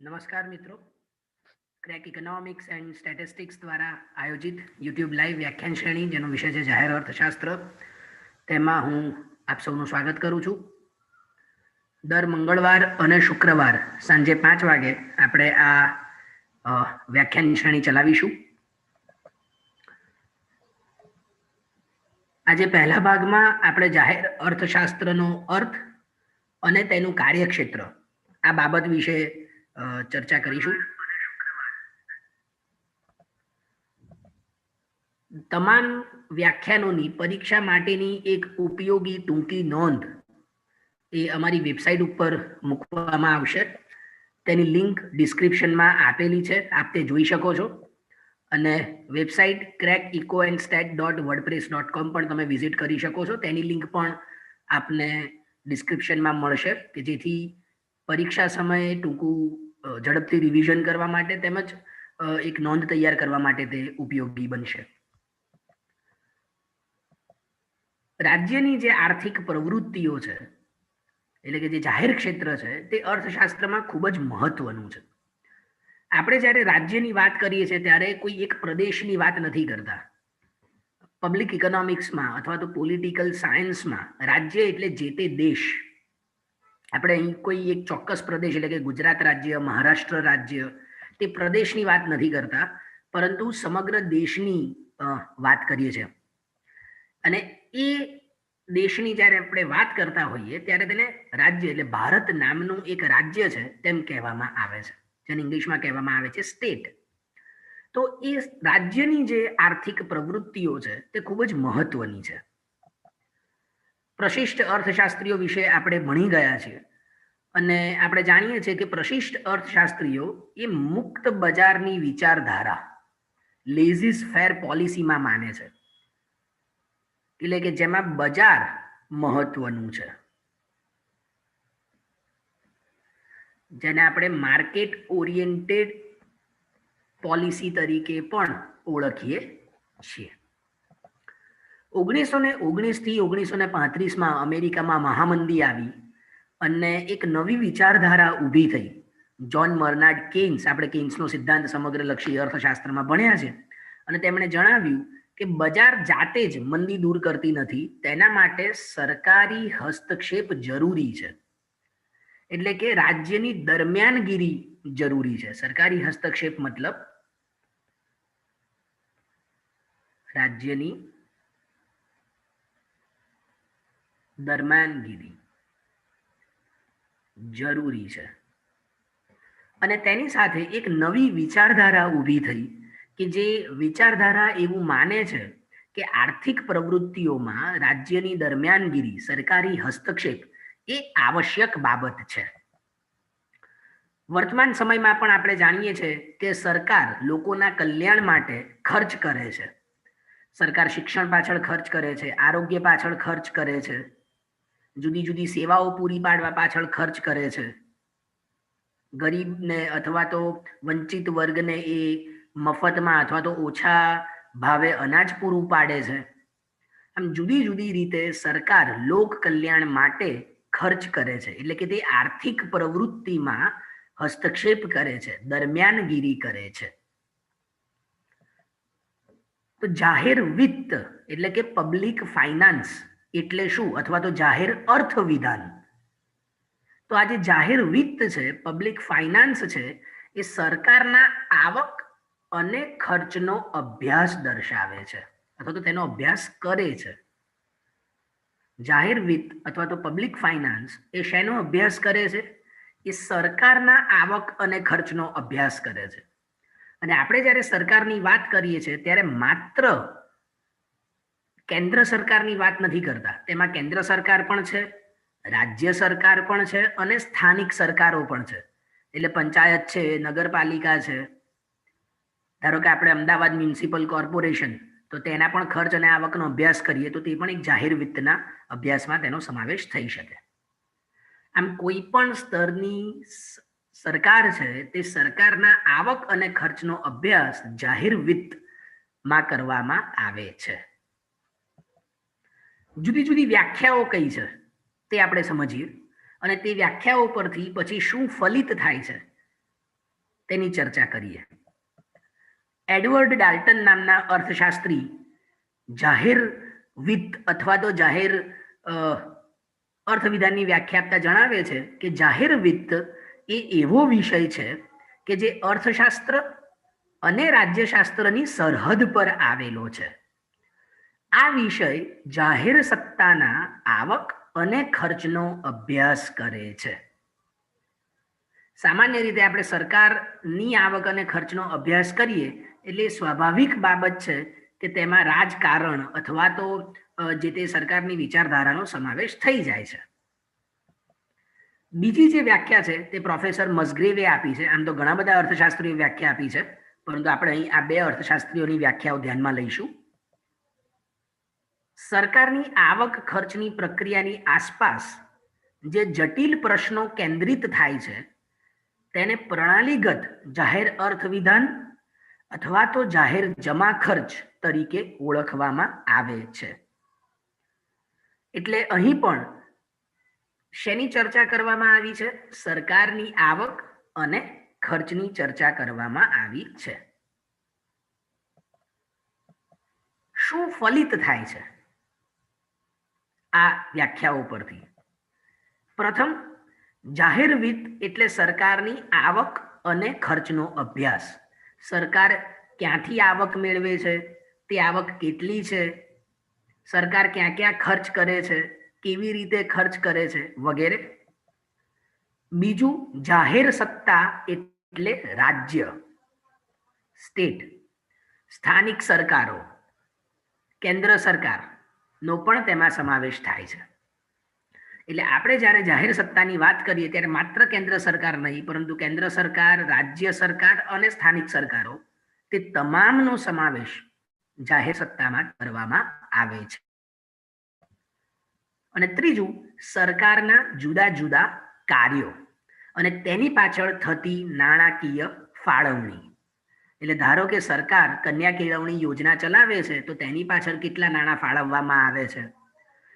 નમસ્કાર મિત્રો. Crack economics and statistics દ્વારા આયોજિત યુટ્યુબ લાઈવ વ્યાખ્યાન શ્રેણી, જેનો વિષય છે જાહેર અર્થશાસ્ત્ર. તેમાં હું આપ સૌનું સ્વાગત કરું છું. દર મંગળવાર અને શુક્રવાર સાંજે પાંચ વાગે આપણે આ વ્યાખ્યાન શ્રેણી ચલાવીશું. આજે પહેલા ભાગમાં આપણે જાહેર અર્થશાસ્ત્રનો અર્થ અને તેનું કાર્યક્ષેત્ર, આ બાબત વિશે ચર્ચા કરીશું. તમામ વ્યાખ્યાનોની પરીક્ષા માટેની એક ઉપયોગી ટૂંકી નોંધ એ અમારી વેબસાઇટ ઉપર મૂકવામાં આવશે. તેની લિંક ડિસ્ક્રિપ્શનમાં આપેલી છે. આપ તે જોઈ શકો છો. અને website crack eco and stat dot WordPress dot com પણ તમે વિઝિટ કરી શકો છો. તેની લિંક પણ આપને ડિસ્ક્રિપ્શનમાં મળશે કે જેથી પરીક્ષા સમયે ટૂંકું ઝડપથી રિવિઝન કરવા માટે તેમજ એક નોંધ તૈયાર કરવા માટે તે ઉપયોગી બનશે. રાજ્યની જે આર્થિક પ્રવૃત્તિઓ છે, એટલે કે જે જાહેર ક્ષેત્ર છે, તે અર્થશાસ્ત્રમાં ખૂબ જ મહત્વનું છે. આપણે જ્યારે રાજ્યની વાત કરીએ છીએ, ત્યારે કોઈ એક પ્રદેશની વાત નથી કરતા. પબ્લિક ઇકોનોમિક્સમાં અથવા તો પોલિટિકલ સાયન્સમાં રાજ્ય એટલે જે તે દેશ. આપણે અહીં કોઈ એક ચોક્કસ પ્રદેશ એટલે કે ગુજરાત રાજ્ય, મહારાષ્ટ્ર રાજ્ય, તે પ્રદેશની વાત નથી કરતા, પરંતુ સમગ્ર દેશની વાત કરીએ છીએ. અને એ દેશની જ્યારે આપણે વાત કરતા હોઈએ, ત્યારે તેને રાજ્ય એટલે ભારત નામનું એક રાજ્ય છે તેમ કહેવામાં આવે છે. જેને ઇંગ્લિશમાં કહેવામાં આવે છે સ્ટેટ. તો એ રાજ્યની જે આર્થિક પ્રવૃત્તિઓ છે, તે ખૂબ જ મહત્વની છે. પ્રશિષ્ટ અર્થશાસ્ત્રીઓ વિશે આપણે ભણી ગયા છીએ અને આપણે જાણીએ છીએ કે પ્રશિષ્ટ અર્થશાસ્ત્રીઓ એ મુક્ત બજારની વિચારધારા લેઝિસ ફેર પોલિસીમાં માને છે. એટલે કે જેમાં બજાર મહત્વનું છે. જેને આપણે માર્કેટ ઓરિએન્ટેડ પોલિસી તરીકે પણ ઓળખીએ છીએ. ઓગણીસો ને ઓગણીસથી ઓગણીસો ને પાંત્રીસમાં અમેરિકામાં મહામંદી આવી અને એક નવી વિચારધારા ઊભી થઈ. જોન મર્નાડ કેન્સ આપણે કેન્સનો સિદ્ધાંત સમગ્ર લક્ષી અર્થશાસ્ત્રમાં ભણ્યા છે. અને તેમણે જણાવ્યું કે બજાર જાતે જ મંદી દૂર કરતી નથી, તેના માટે સરકારી હસ્તક્ષેપ જરૂરી છે. એટલે કે રાજ્યની દરમિયાનગીરી જરૂરી છે. સરકારી હસ્તક્ષેપ મતલબ રાજ્યની દરમિયાનગીરી જરૂરી છે. અને તેની સાથે એક નવી વિચારધારા ઊભી થઈ કે જે વિચારધારા એવું માને છે કે આર્થિક પ્રવૃત્તિઓમાં રાજ્યની દરમિયાનગીરી, સરકારી હસ્તક્ષેપ એ આવશ્યક બાબત છે. વર્તમાન સમયમાં પણ આપણે જાણીએ છીએ કે સરકાર લોકોના કલ્યાણ માટે ખર્ચ કરે છે. સરકાર શિક્ષણ પાછળ ખર્ચ કરે છે, આરોગ્ય પાછળ ખર્ચ કરે છે જુદી જુદી સેવાઓ પૂરી પાડવા પાછળ ખર્ચ કરે છે. ગરીબને અથવા તો વંચિત વર્ગને એ મફતમાં અથવા તો ઓછા ભાવે અનાજ પૂરું પાડે છે. આમ જુદી જુદી રીતે સરકાર લોક કલ્યાણ માટે ખર્ચ કરે છે. એટલે કે તે આર્થિક પ્રવૃત્તિમાં હસ્તક્ષેપ કરે છે, દરમિયાનગીરી કરે છે. તો જાહેર વિત્ત એટલે કે પબ્લિક ફાઇનાન્સ એટલે શું? અથવા તો જાહેર અર્થ વિધાન તો આ જે જાહેર વિત્ત છે પબ્લિક ફાઇનાન્સ છે, એ સરકારના આવક અને ખર્ચનો અભ્યાસ દર્શાવે છે. અથવા તો તેનો અભ્યાસ કરે છે. જાહેર વિત્ત અથવા તો પબ્લિક ફાઇનાન્સ એ શેનો અભ્યાસ કરે છે? એ સરકારના આવક અને ખર્ચનો અભ્યાસ કરે છે. અને આપણે જ્યારે સરકારની વાત કરીએ છીએ, ત્યારે માત્ર કેન્દ્ર સરકારની વાત નથી કરતા. તેમાં કેન્દ્ર સરકાર પણ છે, રાજ્ય સરકાર પણ છે અને સ્થાનિક સરકારો પણ છે. એટલે પંચાયત છે, નગરપાલિકા છે. ધારો કે આપણે અમદાવાદ મ્યુનિસિપલ કોર્પોરેશન, તો તેના પણ ખર્ચ અને આવકનો અભ્યાસ કરીએ, તો તે પણ એક જાહેર વિત્તના અભ્યાસમાં તેનો સમાવેશ થઈ શકે. આમ કોઈ પણ સ્તરની સરકાર છે, તે સરકારના આવક અને ખર્ચનો અભ્યાસ જાહેર વિત્તમાં કરવામાં આવે છે. જુદી જુદી વ્યાખ્યાઓ કઈ છે તે આપણે સમજીએ અને તે વ્યાખ્યાઓ પરથી પછી શું ફલિત થાય છે તેની ચર્ચા કરીએ. એડવર્ડ ડાલ્ટન નામના અર્થશાસ્ત્રી જાહેર વિત્ત અથવા તો જાહેર અર્થવિધાનની વ્યાખ્યા આપતા જણાવે છે કે જાહેર વિત્ત એ એવો વિષય છે કે જે અર્થશાસ્ત્ર અને રાજ્યશાસ્ત્રની સરહદ પર આવેલો છે. આ વિષય જાહેર સત્તાના આવક અને ખર્ચનો અભ્યાસ કરે છે. સામાન્ય રીતે આપણે સરકારની આવક અને ખર્ચનો અભ્યાસ કરીએ એટલે સ્વાભાવિક બાબત છે કે તેમાં રાજકારણ અથવા તો જે તે સરકારની વિચારધારાનો સમાવેશ થઈ જાય છે. બીજી જે વ્યાખ્યા છે તે પ્રોફેસર મસગ્રેવે આપી છે. આમ તો ઘણા બધા અર્થશાસ્ત્રીઓ વ્યાખ્યા આપી છે, પરંતુ આપણે અહીં આ બે અર્થશાસ્ત્રીઓની વ્યાખ્યાઓ ધ્યાનમાં લઈશું. સરકારની આવક ખર્ચની પ્રક્રિયાની આસપાસ જે જટિલ પ્રશ્નો કેન્દ્રિત થાય છે, તેને પ્રણાલીગત જાહેર અર્થ વિધાન અથવા તો જાહેર જમા ખર્ચ તરીકે ઓળખવામાં આવે છે. એટલે અહીં પણ શેની ચર્ચા કરવામાં આવી છે? સરકારની આવક અને ખર્ચની ચર્ચા કરવામાં આવી છે. શું ફલિત થાય છે? આ વ્યાખ્યાઓ પરથી પ્રથમ જાહેર વિત્ત એટલે સરકારની આવક અને ખર્ચનો અભ્યાસ. સરકાર ક્યાંથી આવક મેળવે છે? તે આવક કેટલી છે? સરકાર ક્યાં ક્યાં ખર્ચ કરે છે? કેવી રીતે ખર્ચ કરે છે? વગેરે. બીજું, જાહેર સત્તા એટલે રાજ્ય. સ્ટેટ. સ્થાનિક સરકારો. કેન્દ્ર સરકાર. નો પણ તેમાં સમાવેશ થાય છે. એટલે આપણે જ્યારે જાહેર સત્તાની વાત કરીએ ત્યારે માત્ર કેન્દ્ર સરકાર નહીં, પરંતુ કેન્દ્ર સરકાર, રાજ્ય સરકાર અને સ્થાનિક સરકારો તે તમામનો સમાવેશ જાહેર સત્તામાં કરવામાં આવે છે. અને ત્રીજું, સરકારના જુદા જુદા કાર્યો અને તેની પાછળ થતી નાણાકીય ફાળવણી. એટલે ધારો કે સરકાર કન્યા કેળવણી યોજના ચલાવે છે, તો તેની પાછળ કેટલા નાણાં ફાળવવામાં આવે છે?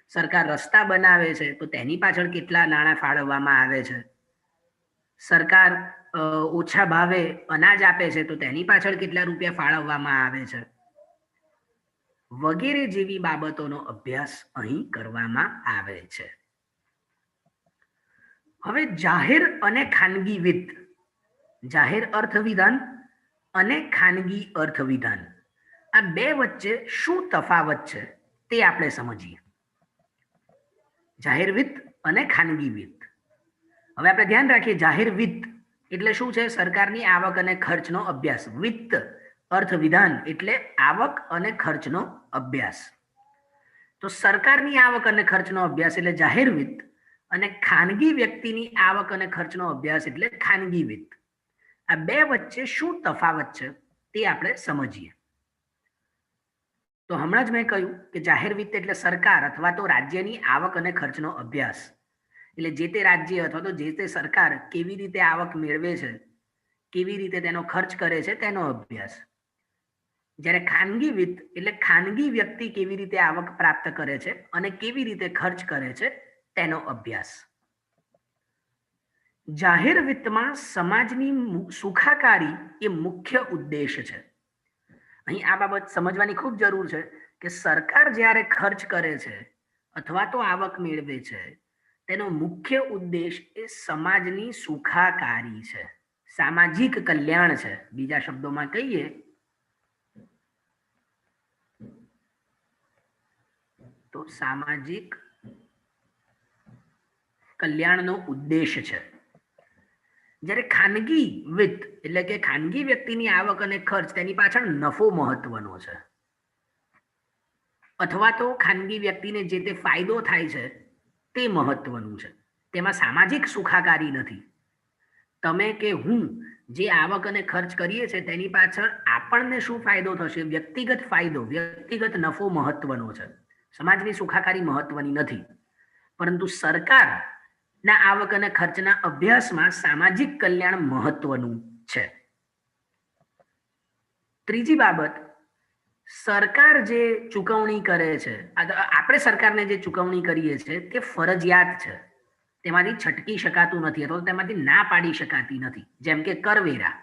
સરકાર રસ્તા બનાવે છે, તો તેની પાછળ કેટલા નાણાં ફાળવવામાં આવે છે? સરકાર ઓછા ભાવે અનાજ આપે છે, તો તેની પાછળ કેટલા રૂપિયા ફાળવવામાં આવે છે? વગેરે જેવી બાબતોનો અભ્યાસ અહીં કરવામાં આવે છે. હવે જાહેર અને ખાનગી વિત્ત. જાહેર અર્થવિધાન અને ખાનગી અર્થવિધાન. આ બે વચ્ચે શું તફાવત છે તે આપણે સમજીએ. જાહેર વિત્ત અને ખાનગી વિત્ત. હવે આપણે ધ્યાન રાખીએ જાહેર વિત્ત એટલે શું છે? સરકારની આવક અને ખર્ચનો અભ્યાસ. વિત્ત અર્થવિધાન એટલે આવક અને ખર્ચનો અભ્યાસ. તો સરકારની આવક અને ખર્ચનો અભ્યાસ એટલે જાહેર વિત્ત અને ખાનગી વ્યક્તિની આવક અને ખર્ચનો અભ્યાસ એટલે ખાનગી વિત્ત. આ બે વચ્ચે શું તફાવત છે તે આપણે સમજીએ. તો હમણાં જ મેં કહ્યું કે જાહેર વિત્ત એટલે સરકાર અથવા તો રાજ્યની આવક અને ખર્ચનો અભ્યાસ. એટલે જે તે રાજ્ય અથવા તો જે તે સરકાર કેવી રીતે આવક મેળવે છે, કેવી રીતે તેનો ખર્ચ કરે છે તેનો અભ્યાસ. જ્યારે ખાનગી વિત્ત એટલે ખાનગી વ્યક્તિ કેવી રીતે આવક પ્રાપ્ત કરે છે અને કેવી રીતે ખર્ચ કરે છે તેનો અભ્યાસ. જાહેર વિત્તમાં સમાજની સુખાકારી એ મુખ્ય ઉદ્દેશ છે. અહીં આ બાબત સમજવાની ખૂબ જરૂર છે કે સરકાર જ્યારે ખર્ચ કરે છે અથવા તો આવક મેળવે છે, તેનો મુખ્ય ઉદ્દેશ એ સમાજની સુખાકારી છે. સામાજિક કલ્યાણ છે. બીજા શબ્દોમાં કહીએ, તો સામાજિક કલ્યાણનો ઉદ્દેશ છે. જ્યારે ખાનગી વિત્ત, એટલે કે ખાનગી વ્યક્તિની આવક અને ખર્ચ તેની પાછળ નફો મહત્વનો છે. અથવા તો ખાનગી વ્યક્તિને જે તે ફાયદો થાય છે, તે મહત્વનું છે. તેમાં સામાજિક સુખાકારી નથી. તમે કે હું જે આવક અને ખર્ચ કરીએ છીએ તેની પાછળ આપણને શું ફાયદો થશે? વ્યક્તિગત ફાયદો, વ્યક્તિગત નફો મહત્વનો છે. સમાજની સુખાકારી મહત્વની નથી. પરંતુ સરકાર ના આવક અને ખર્ચના અભ્યાસમાં સામાજિક કલ્યાણ મહત્વનું છે. ત્રીજી બાબત, સરકાર જે ચૂકવણી કરે છે આપણે સરકારને જે ચૂકવણી કરીએ છીએ, તે ફરજિયાત છે. તેમાંથી છટકી શકાતું નથી, અથવા તેમાંથી ના પાડી શકાતી નથી. જેમ કે કરવેરા.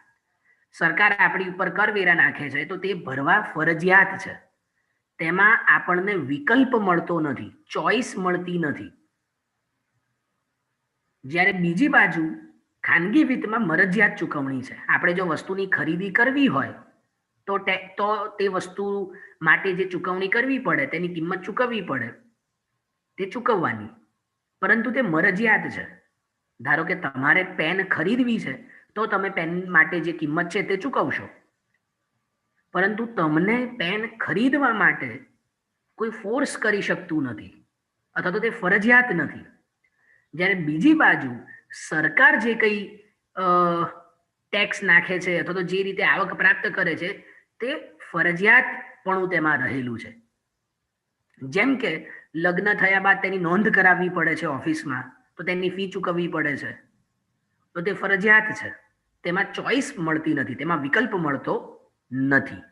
સરકાર આપણી ઉપર કરવેરા નાખે છે, તો તે ભરવા ફરજિયાત છે. તેમાં આપણને વિકલ્પ મળતો નથી, ચોઈસ મળતી નથી. જ્યારે બીજી બાજુ ખાનગી વિત્તમાં મરજિયાત ચૂકવણી છે. આપણે જો વસ્તુની ખરીદી કરવી હોય, તો તો, તે વસ્તુ માટે જે ચૂકવણી કરવી પડે, તેની કિંમત ચૂકવવી પડે, તે ચૂકવવાની. પરંતુ તે મરજિયાત છે. ધારો કે તમારે પેન ખરીદવી છે, તો તમે પેન માટે જે કિંમત છે તે ચૂકવશો. પરંતુ તમને પેન ખરીદવા માટે કોઈ ફોર્સ કરી શકતું નથી, અથવા તો તે ફરજિયાત નથી. જ્યારે બીજી બાજુ સરકાર જે કંઈ ટેક્સ નાખે છે અથવા તો જે રીતે આવક પ્રાપ્ત કરે છે, તે ફરજિયાત પણ તેમાં રહેલું છે. જેમ કે લગ્ન થયા બાદ તેની નોંધ કરાવવી પડે છે ઓફિસમાં, તો તેની ફી ચૂકવવી પડે છે. તો તે ફરજિયાત છે. તેમાં ચોઈસ મળતી નથી, તેમાં વિકલ્પ મળતો નથી.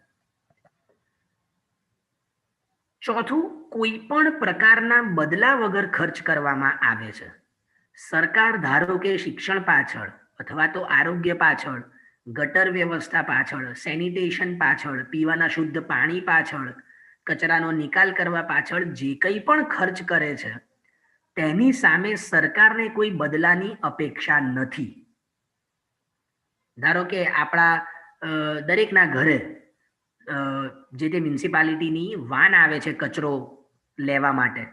ચોથું, કોઈ પણ પ્રકારના બદલા વગર ખર્ચ કરવામાં આવે છે. સરકાર ધારો કે શિક્ષણ પાછળ અથવા તો આરોગ્ય પાછળ, ગટર વ્યવસ્થા પાછળ, સેનિટેશન પાછળ, પીવાના શુદ્ધ પાણી પાછળ, કચરાનો નિકાલ કરવા પાછળ જે કંઈ પણ ખર્ચ કરે છે, તેની સામે સરકારને કોઈ બદલાની અપેક્ષા નથી. ધારો કે આપણા દરેકના ઘરે જે તે મ્યુનિસિપાલિટીની વાન આવે છે કચરો લેવા માટે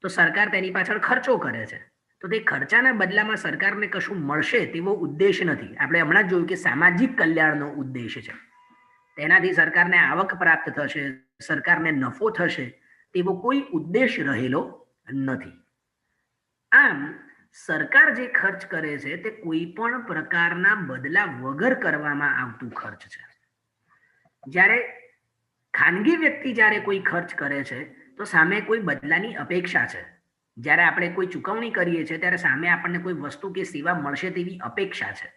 તો સરકાર તેની પાછળ ખર્ચો કરે છે. તો તે ખર્ચાના બદલામાં સરકારને કશું મળશે તેવો ઉદ્દેશ નથી. આપણે હમણાં જ જોયું કે સામાજિક કલ્યાણનો ઉદ્દેશ છે. તેનાથી સરકારને આવક પ્રાપ્ત થશે, સરકારને નફો થશે તેવો કોઈ ઉદ્દેશ રહેલો નથી. આમ, સરકાર જે ખર્ચ કરે છે તે કોઈ પણ પ્રકારના બદલા વગર કરવામાં આવતું ખર્ચ છે. જ્યારે ખાનગી વ્યક્તિ જ્યારે કોઈ ખર્ચ કરે છે તો સામે કોઈ બદલાની અપેક્ષા છે. જ્યારે આપણે કોઈ ચૂકવણી કરીએ છીએ, ત્યારે સામે આપણને કોઈ વસ્તુ કે સેવા મળશે તેવી અપેક્ષા છે.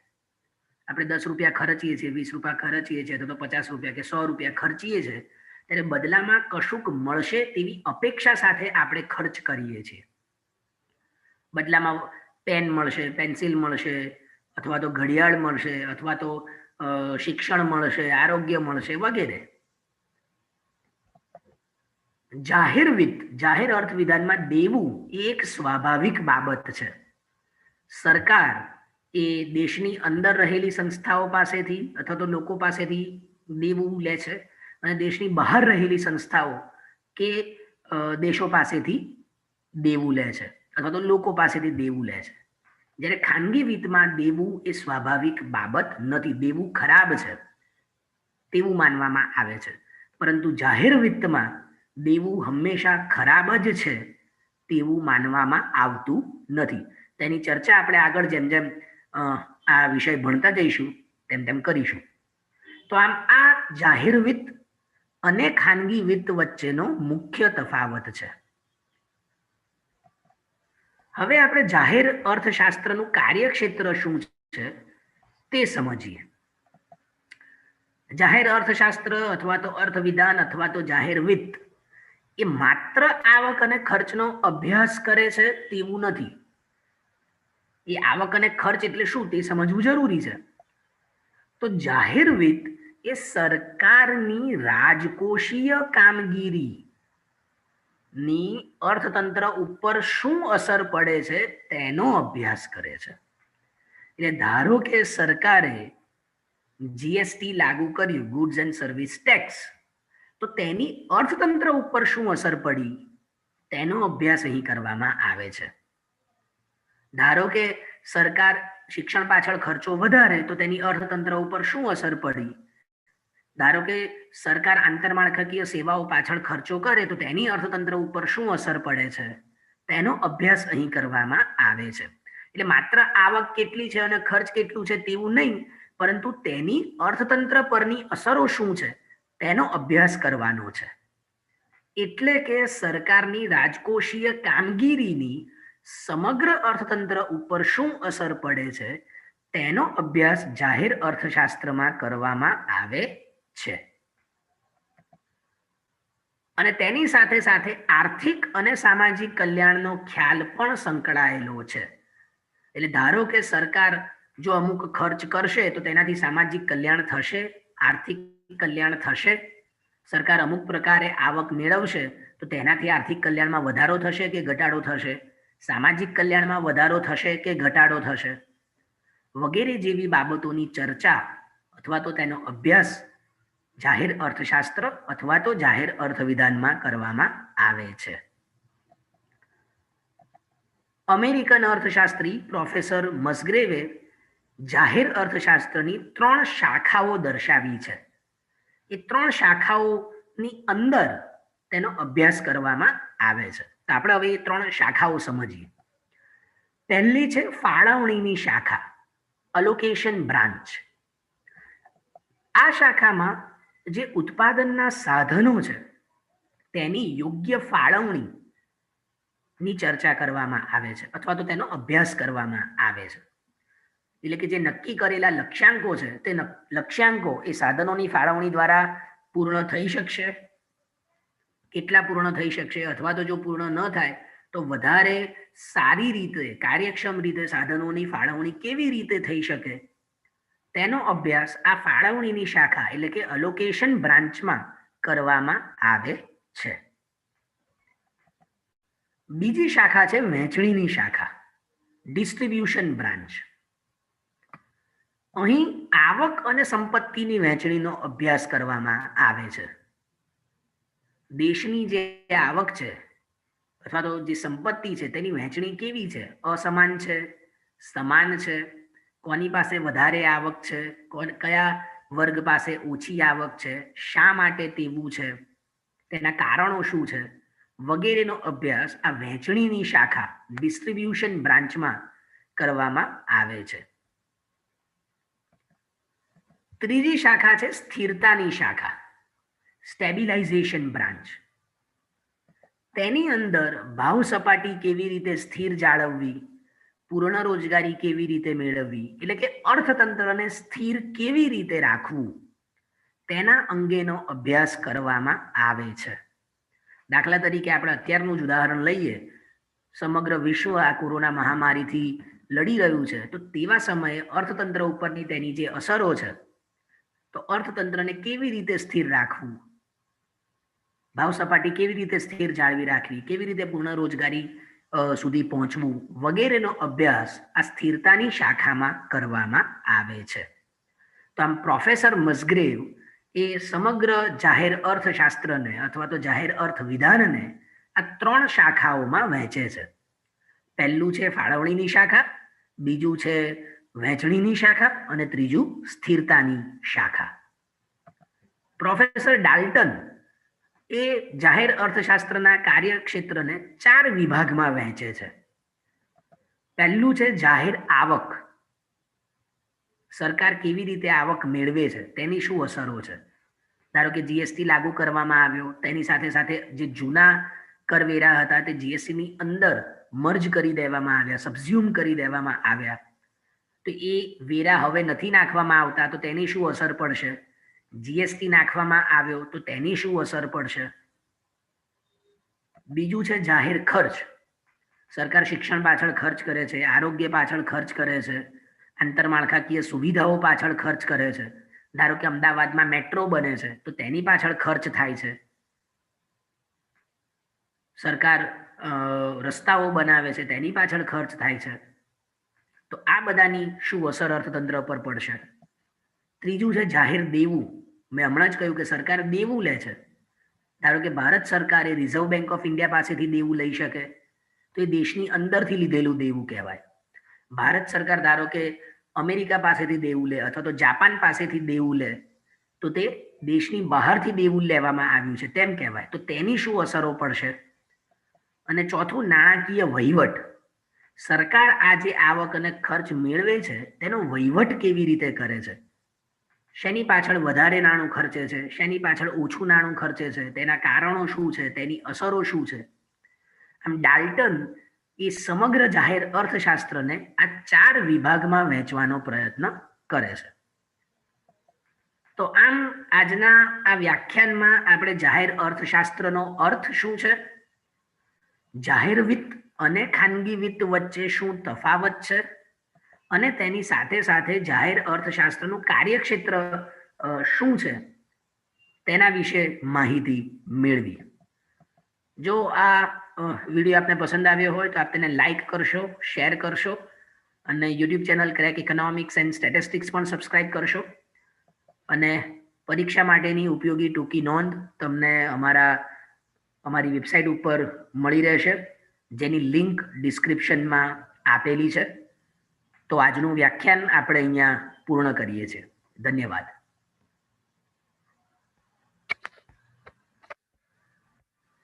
આપણે દસ રૂપિયા ખર્ચીએ છીએ, વીસ રૂપિયા ખર્ચીએ છીએ તો પચાસ રૂપિયા કે સો રૂપિયા ખર્ચીએ છીએ, ત્યારે બદલામાં કશુંક મળશે તેવી અપેક્ષા સાથે આપણે ખર્ચ કરીએ છીએ. બદલામાં પેન મળશે, પેન્સિલ મળશે, અથવા તો ઘડિયાળ મળશે, અથવા તો શિક્ષણ મળશે, આરોગ્ય મળશે વગેરે. જાહેર વિત્ત જાહેર અર્થ વિધાનમાં દેવું એ એક સ્વાભાવિક બાબત છે. સરકાર એ દેશની અંદર રહેલી સંસ્થાઓ પાસેથી અથવા તો લોકો પાસેથી દેવું લે છે અને દેશની બહાર રહેલી સંસ્થાઓ કે દેશો પાસેથી દેવું લે છે અથવા તો લોકો પાસેથી દેવું લે છે. જ્યારે ખાનગી વિત્તમાં દેવું એ સ્વાભાવિક બાબત નથી, દેવું ખરાબ છે તેવું માનવામાં આવે છે. પરંતુ જાહેર વિત્તમાં દેવું હંમેશા ખરાબ જ છે તેવું માનવામાં આવતું નથી. તેની ચર્ચા આપણે આગળ જેમ જેમ આ વિષય ભણતા જઈશું, તેમ તેમ કરીશું. તો આમ આ જાહેર વિત્ત અને ખાનગી વિત્ત વચ્ચેનો મુખ્ય તફાવત છે. હવે આપણે જાહેર અર્થશાસ્ત્રનું કાર્યક્ષેત્ર શું છે તે સમજીએ. જાહેર અર્થશાસ્ત્ર અથવા તો અર્થવિધાન અથવા તો જાહેર વિત્ત એ માત્ર આવક અને ખર્ચનો અભ્યાસ કરે છે તેવું નથી. એ આવક અને ખર્ચ એટલે શું તે સમજવું જરૂરી છે? તો જાહેર વિત્ત એ સરકારની રાજકોષીય કામગીરી ની અર્થતંત્ર ઉપર શું અસર પડે છે તેનો અભ્યાસ કરે છે. એટલે ધારો કે સરકારે જીએસટી લાગુ કર્યું ગુડ્સ એન્ડ સર્વિસ ટેક્સ તો તેની અર્થતંત્ર ઉપર શું અસર પડી? તેનો અભ્યાસ અહીં કરવામાં આવે છે. ધારો કે સરકાર શિક્ષણ પાછળ ખર્ચો વધારે, તો તેની અર્થતંત્ર ઉપર શું અસર પડી? ધારો કે સરકાર આંતરમાળખાકીય સેવાઓ પાછળ ખર્ચો કરે, તો તેની અર્થતંત્ર ઉપર શું અસર પડે છે? તેનો અભ્યાસ અહીં કરવામાં આવે છે. એટલે માત્ર આવક કેટલી છે અને ખર્ચ કેટલું છે તેવું નહીં, પરંતુ તેની અર્થતંત્ર પરની અસરો શું છે? તેનો અભ્યાસ કરવાનો છે. એટલે કે સરકારની રાજકોષીય કામગીરીની સમગ્ર અર્થતંત્ર ઉપર શું અસર પડે છે, તેનો અભ્યાસ જાહેર અર્થશાસ્ત્રમાં કરવામાં આવે છે. અને તેની સાથે સાથે આર્થિક અને સામાજિક કલ્યાણનો ખ્યાલ પણ સંકળાયેલો છે. એટલે ધારો કે સરકાર જો અમુક ખર્ચ કરશે તો તેનાથી સામાજિક કલ્યાણ થશે, આર્થિક કલ્યાણ થશે, સરકાર અમુક પ્રકારે આવક મેળવશે, તો તેનાથી આર્થિક કલ્યાણમાં વધારો થશે કે ઘટાડો થશે? સામાજિક કલ્યાણમાં વધારો થશે કે ઘટાડો થશે? વગેરે જેવી બાબતોની ચર્ચા અથવા તો તેનો અભ્યાસ જાહેર અર્થશાસ્ત્ર અથવા તો જાહેર અર્થવિધાનમાં કરવામાં આવે છે. અમેરિકન અર્થશાસ્ત્રી પ્રોફેસર મસગ્રેવે જાહેર અર્થશાસ્ત્રની ત્રણ શાખાઓ દર્શાવી છે. એ ત્રણ શાખાઓની અંદર તેનો અભ્યાસ કરવામાં આવે છે. તો આપણે હવે એ ત્રણ શાખાઓ સમજીએ. પહેલી છે ફાળવણીની શાખા અલોકેશન બ્રાન્ચ આ શાખામાં જે ઉત્પાદનના સાધનો છે, તેની યોગ્ય ફાળવણી ની ચર્ચા કરવામાં આવે છે, અથવા તો તેનો અભ્યાસ કરવામાં આવે છે. એટલે કે જે નક્કી કરેલા લક્ષ્યાંકો છે, તે લક્ષ્યાંકો એ સાધનોની ફાળવણી દ્વારા પૂર્ણ થઈ શકશે? કેટલા પૂર્ણ થઈ શકશે? અથવા તો જો પૂર્ણ ન થાય, તો વધારે સારી રીતે, કાર્યક્ષમ રીતે સાધનોની ફાળવણી કેવી રીતે થઈ શકે? તેનો અભ્યાસ આ ફાળવણીની શાખા એટલે કે અલોકેશન બ્રાન્ચમાં કરવામાં આવે છે. બીજી શાખા છે, વહેંચણીની શાખા. ડિસ્ટ્રીબ્યુશન બ્રાન્ચ અહીં આવક અને સંપત્તિની વહેંચણીનો અભ્યાસ કરવામાં આવે છે. દેશની જે આવક છે અથવા તો જે સંપત્તિ છે તેની વહેંચણી કેવી છે? અસમાન છે? સમાન છે? કોની પાસે વધારે આવક છે? કયા વર્ગ પાસે ઓછી આવક છે? શા માટે તેવું છે? તેના કારણો શું છે? વગેરેનો અભ્યાસ આ વહેંચણીની શાખા ડિસ્ટ્રીબ્યુશન બ્રાન્ચમાં કરવામાં આવે છે. ત્રીજી શાખા છે સ્થિરતાની શાખા, સ્ટેબિલાઇઝેશન બ્રાન્ચ. તેની અંદર ભાવ સપાટી કેવી રીતે સ્થિર જાળવવી, પૂર્ણ રોજગારી કેવી રીતે મેળવવી, એટલે કે અર્થતંત્રને સ્થિર કેવી રીતે રાખવું, તેના અંગેનો અભ્યાસ કરવામાં આવે છે. દાખલા તરીકે આપણે અત્યારનું જ ઉદાહરણ લઈએ. સમગ્ર વિશ્વ આ કોરોના મહામારીથી લડી રહ્યું છે. તો તેવા સમયે અર્થતંત્ર ઉપરની તેની જે અસરો છે તો અર્થતંત્રને કેવી રીતે સ્થિર રાખવું? ભાવ સપાટી કેવી રીતે સ્થિર જાળવી રાખવી? કેવી રીતે પૂર્ણ રોજગારી સુધી પહોંચવું? વગેરેનો અભ્યાસ આ સ્થિરતાની શાખામાં કરવામાં આવે છે. તો આમ પ્રોફેસર મસગ્રેવ એ સમગ્ર જાહેર અર્થશાસ્ત્રને અથવા તો જાહેર અર્થ વિધાનને આ ત્રણ શાખાઓમાં વહેંચે છે. પહેલું છે ફાળવણીની શાખા, બીજું છે વહેંચણીની શાખા અને ત્રીજું સ્થિરતાની શાખા. પ્રોફેસર ડાલ્ટન એ જાહેર અર્થશાસ્ત્રના કાર્યક્ષેત્રને ચાર વિભાગમાં વહેંચે છે. પહેલું છે જાહેર આવક. સરકાર કેવી રીતે આવક મેળવે છે, તેની શું અસરો છે? ધારો કે જીએસટી લાગુ કરવામાં આવ્યો, તેની સાથે સાથે જે જૂના કરવેરા હતા તે જીએસટી ની અંદર મર્જ કરી દેવામાં આવ્યા સબઝ્યુમ કરી દેવામાં આવ્યા. તો એ વેરા હવે નથી નાખવામાં આવતા, તો તેની શું અસર પડશે? જીએસટી નાખવામાં આવ્યો, તો તેની શું અસર પડશે? બીજું છે જાહેર ખર્ચ. સરકાર શિક્ષણ પાછળ ખર્ચ કરે છે, આરોગ્ય પાછળ ખર્ચ કરે છે આંતરમાળખાકીય સુવિધાઓ પાછળ ખર્ચ કરે છે. ધારો કે અમદાવાદમાં મેટ્રો બને છે, તો તેની પાછળ ખર્ચ થાય છે. સરકાર રસ્તાઓ બનાવે છે, તેની પાછળ ખર્ચ થાય છે. તો આ બધાની શું અસર અર્થતંત્ર પર પડશે? ત્રીજું છે જાહેર દેવું. મેં હમણાં જ કહ્યું કે સરકાર દેવું લે છે. ધારો કે ભારત સરકારે રિઝર્વ બેંક ઓફ ઇન્ડિયા પાસેથી દેવું લઈ શકે, તો એ દેશની અંદરથી લીધેલું દેવું કહેવાય. ભારત સરકાર ધારો કે અમેરિકા પાસેથી દેવું લે અથવા તો જાપાન પાસેથી દેવું લે, તો તે દેશની બહારથી દેવું લેવામાં આવ્યું છે. તેમ કહેવાય. તો તેની શું અસરો પડશે? અને ચોથું નાણાકીય વહીવટ. સરકાર આ જે આવક અને ખર્ચ મેળવે છે, તેનો વહીવટ કેવી રીતે કરે છે? શેની પાછળ વધારે નાણું ખર્ચે છે? શેની પાછળ ઓછું નાણું ખર્ચે છે? તેના કારણો શું છે? તેની અસરો શું છે? આમ ડાલ્ટન એ સમગ્ર જાહેર અર્થશાસ્ત્રને આ ચાર વિભાગમાં વહેંચવાનો પ્રયત્ન કરે છે. તો આમ આજના આ વ્યાખ્યાનમાં આપણે જાહેર અર્થશાસ્ત્રનો અર્થ શું છે? જાહેર વિત્ત અને ખાનગી વિત્ત વચ્ચે શું તફાવત છે? અને તેની સાથે સાથે જાહેર અર્થશાસ્ત્રનું કાર્યક્ષેત્ર શું છે? તેના વિશે માહિતી મેળવી. જો આ વીડિયો આપને પસંદ આવ્યો હોય તો આપ તેને લાઈક કરશો, શેર કરશો અને YouTube channel crack economics and statistics પણ સબસ્ક્રાઇબ કરશો. અને પરીક્ષા માટેની ઉપયોગી ટૂંકી નોંધ તમને અમારા, અમારી વેબસાઇટ ઉપર મળી રહેશે. જેની લિંક ડિસ્ક્રિપ્શનમાં આપેલી છે. તો આજનું વ્યાખ્યાન આપણે અહીંયા પૂર્ણ કરીએ છીએ. ધન્યવાદ.